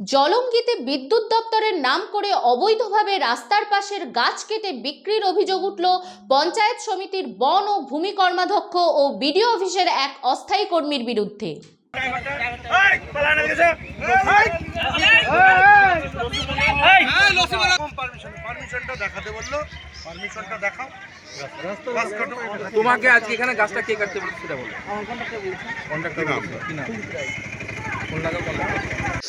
জলঙ্গিতে বিদ্যুৎ দপ্তরের নাম করে অবৈধভাবে রাস্তার পাশের গাছ কেটে বিক্রির অভিযোগ উঠল। পঞ্চায়েত সমিতির বন ও ভূমি কর্মাধ্যক্ষ ও বিডিও অফিসের এক অস্থায়ী কর্মীর বিরুদ্ধে। পারমিশনটা দেখাতে বলল পারমিশনটা দেখাও তোমাকে আজকে এখানে গাছটা কে কাটতে বলছে সেটা বলো। কন্ট্রাক্টর কি নাম?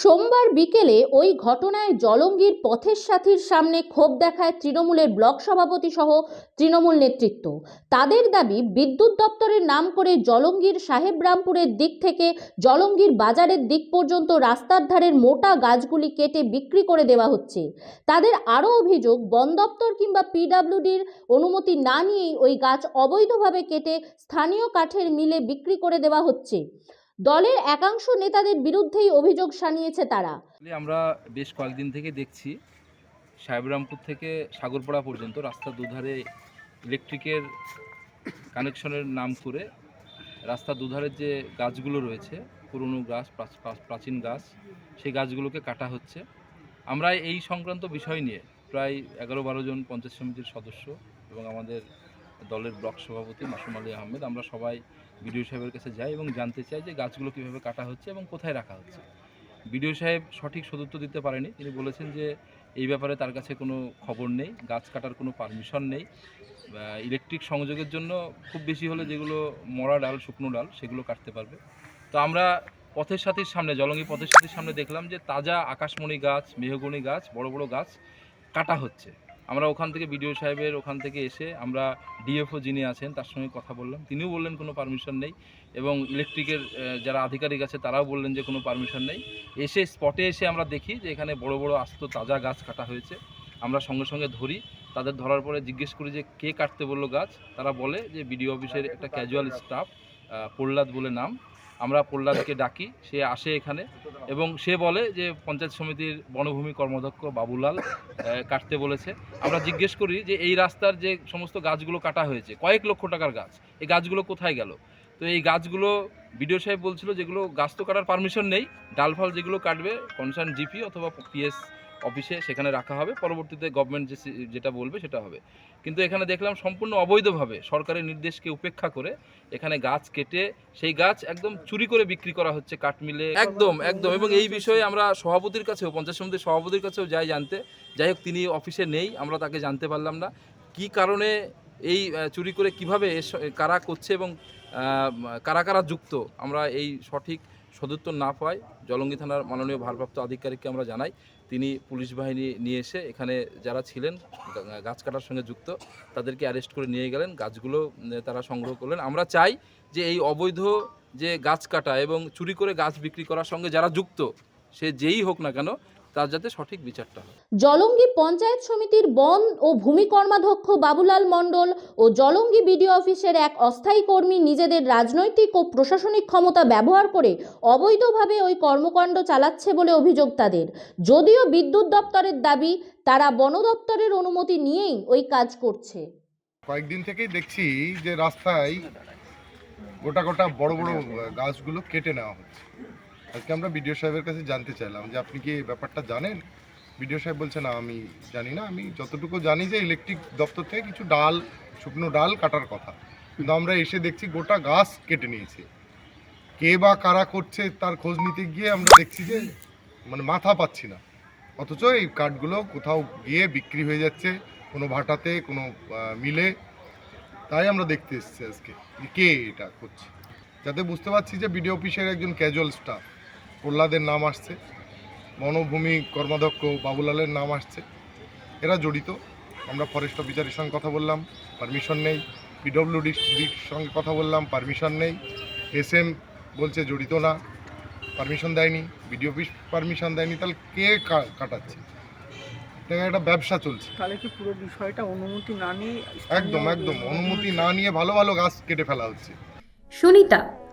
সোমবার বিকেলে ওই ঘটনায় জলঙ্গির পথের সাথীর সামনে ক্ষোভ দেখায় তৃণমূলের ব্লক সভাপতি সহ তৃণমূল নেতৃত্ব। তাদের দাবি, বিদ্যুৎ দপ্তরের নাম করে জলঙ্গির সাহেবরামপুরের দিক থেকে জলঙ্গির বাজারের দিক পর্যন্ত রাস্তার ধারের মোটা গাছগুলি কেটে বিক্রি করে দেওয়া হচ্ছে। তাদের আরও অভিযোগ, বন দপ্তর কিংবা পিডাব্লিউডির অনুমতি না নিয়েই ওই গাছ অবৈধভাবে কেটে স্থানীয় কাঠের মিলে বিক্রি করে দেওয়া হচ্ছে। দলের একাংশ নেতাদের বিরুদ্ধেই অভিযোগ সানিয়েছে তারা। আমরা বেশ কয়েকদিন থেকে দেখছি, সাহেবরামপুর থেকে সাগরপাড়া পর্যন্ত রাস্তার দুধারে ইলেকট্রিকের কানেকশনের নাম করে রাস্তার দুধারের যে গাছগুলো রয়েছে, পুরনো গাছ, প্রাচ- প্রাচ- প্রাচীন গাছ, সেই গাছগুলোকে কাটা হচ্ছে। আমরা এই সংক্রান্ত বিষয় নিয়ে প্রায় এগারো বারো জন পঞ্চায়েত সমিতির সদস্য এবং আমাদের দলের ব্লক সভাপতি মাসুম আলী আহমেদ। আমরা সবাই বিডিও সাহেবের কাছে যাই এবং জানতে চাই যে গাছগুলো কীভাবে কাটা হচ্ছে এবং কোথায় রাখা হচ্ছে। বিডিও সাহেব সঠিক সদুত্তর দিতে পারেনি। তিনি বলেছেন যে এই ব্যাপারে তার কাছে কোনো খবর নেই, গাছ কাটার কোনো পারমিশন নেই। ইলেকট্রিক সংযোগের জন্য খুব বেশি হলে যেগুলো মরা ডাল, শুকনো ডাল, সেগুলো কাটতে পারবে। তো আমরা পথের সাথীর সামনে, জলঙ্গি পথের সাথীর সামনে দেখলাম যে তাজা আকাশমণি গাছ, মেহগনি গাছ, বড় বড় গাছ কাটা হচ্ছে। আমরা ওখান থেকে বিডিও সাহেবের ওখান থেকে এসে আমরা ডিএফও যিনি আছেন, তার সঙ্গে কথা বললাম। তিনিও বললেন কোনো পারমিশন নেই এবং ইলেকট্রিকের যারা আধিকারিক আছে তারাও বললেন যে কোনো পারমিশন নেই। এসে স্পটে এসে আমরা দেখি যে এখানে বড় বড় আস্ত তাজা গাছ কাটা হয়েছে। আমরা সঙ্গে সঙ্গে ধরি, তাদের ধরার পরে জিজ্ঞেস করি যে কে কাটতে বলল গাছ? তারা বলে যে বিডিও অফিসের একটা ক্যাজুয়াল স্টাফ প্রহ্লাদ বলে নাম। আমরা প্রহ্লাদকে ডাকি, সে আসে এখানে এবং সে বলে যে পঞ্চায়েত সমিতির বনভূমি কর্মদক্ষ বাবুলাল কাটতে বলেছে। আমরা জিজ্ঞেস করি যে এই রাস্তার যে সমস্ত গাছগুলো কাটা হয়েছে, কয়েক লক্ষ টাকার গাছ, এই গাছগুলো কোথায় গেল? তো এই গাছগুলো বিডিও সাহেব বলছিল যেগুলো গাছ তো কাটার পারমিশন নেই, ডালফাল যেগুলো কাটবে, কনসার্ন জিপি অথবা পিএস অফিসে সেখানে রাখা হবে। পরবর্তীতে গভর্নমেন্ট যে যেটা বলবে সেটা হবে। কিন্তু এখানে দেখলাম সম্পূর্ণ অবৈধভাবে সরকারের নির্দেশকে উপেক্ষা করে এখানে গাছ কেটে সেই গাছ একদম চুরি করে বিক্রি করা হচ্ছে কাঠমিলে। একদম একদম। এবং এই বিষয়ে আমরা সভাপতির কাছেও, পঞ্চায়েত সমিতির সভাপতির কাছেও যাই জানতে। যাই হোক, তিনি অফিসে নেই, আমরা তাকে জানতে পারলাম না। কি কারণে এই চুরি করে কীভাবে কারা করছে এবং কারা কারা যুক্ত, আমরা এই সঠিক সদুত্তর না পাই। জলঙ্গি থানার মাননীয় ভারপ্রাপ্ত আধিকারিককে আমরা জানাই। তিনি পুলিশ বাহিনী নিয়ে এসে এখানে যারা ছিলেন গাছ কাটার সঙ্গে যুক্ত, তাদেরকে অ্যারেস্ট করে নিয়ে গেলেন। গাছগুলো তারা সংগ্রহ করলেন। আমরা চাই যে এই অবৈধ যে গাছ কাটা এবং চুরি করে গাছ বিক্রি করার সঙ্গে যারা যুক্ত, সে যেই হোক না কেন তার যাতে সঠিক বিচারটা হয়। জলঙ্গি পঞ্চায়েত সমিতির বন ও ভূমি কর্মাধ্যক্ষ বাবুলাল মণ্ডল ও জলঙ্গি বিডিও অফিসের এক অস্থায়ী কর্মী নিজেদের রাজনৈতিক ও প্রশাসনিক ক্ষমতা ব্যবহার করে অবৈধভাবে ওই কর্মকাণ্ড চালাচ্ছে বলে অভিযোগ তাদের। যদিও বিদ্যুৎ দপ্তরের দাবি তারা বন দপ্তরের অনুমতি নিয়েই ওই কাজ করছে। কয়েকদিন থেকেই দেখছি যে রাস্তায় গোটা গোটা বড় বড় গাছগুলো কেটে নেওয়া হচ্ছে। আজকে আমরা বিডিও সাহেবের কাছে জানতে চাইলাম যে আপনি কি এই ব্যাপারটা জানেন? বিডিও সাহেব বলছে না, আমি জানি না। আমি যতটুকু জানি যে ইলেকট্রিক দপ্তর থেকে কিছু ডাল, শুকনো ডাল কাটার কথা। কিন্তু আমরা এসে দেখছি গোটা গাছ কেটে নিয়েছে। কে বা কারা করছে তার খোঁজ নিতে গিয়ে আমরা দেখছি যে মানে মাথা পাচ্ছি না। অথচ এই কাঠগুলো কোথাও গিয়ে বিক্রি হয়ে যাচ্ছে, কোনো ভাটাতে, কোনো মিলে। তাই আমরা দেখতে এসেছি আজকে কে এটা করছে। যাতে বুঝতে পারছি যে বিডিও অফিসের একজন ক্যাজুয়াল স্টাফ প্রহ্লাদের নাম আসছে। বনভূমি কর্মাধ্যক্ষ বাবুলালের নাম আসছে। এরা জড়িত। আমরা ফরেস্ট অফিসারের সঙ্গে কথা বললাম পারমিশন নেই। পিডব্লিউডির সঙ্গে কথা বললাম পারমিশন নেই। এস এম বলছে জড়িত না পারমিশন দেয়নি। বিডিও অফিস পারমিশন দেয়নি তাহলে কে কা- কাটাচ্ছে? এটা একটা ব্যবসা চলছে। তাহলে কি পুরো বিষয়টা অনুমতি না নিয়ে একদম একদম। অনুমতি না নিয়ে ভালো ভালো গাছ কেটে ফেলা হচ্ছে। সুনিতা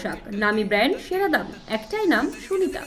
পোশাক। নামি ব্র্যান্ড সেরা দাম। একটাই নাম সুনিতা।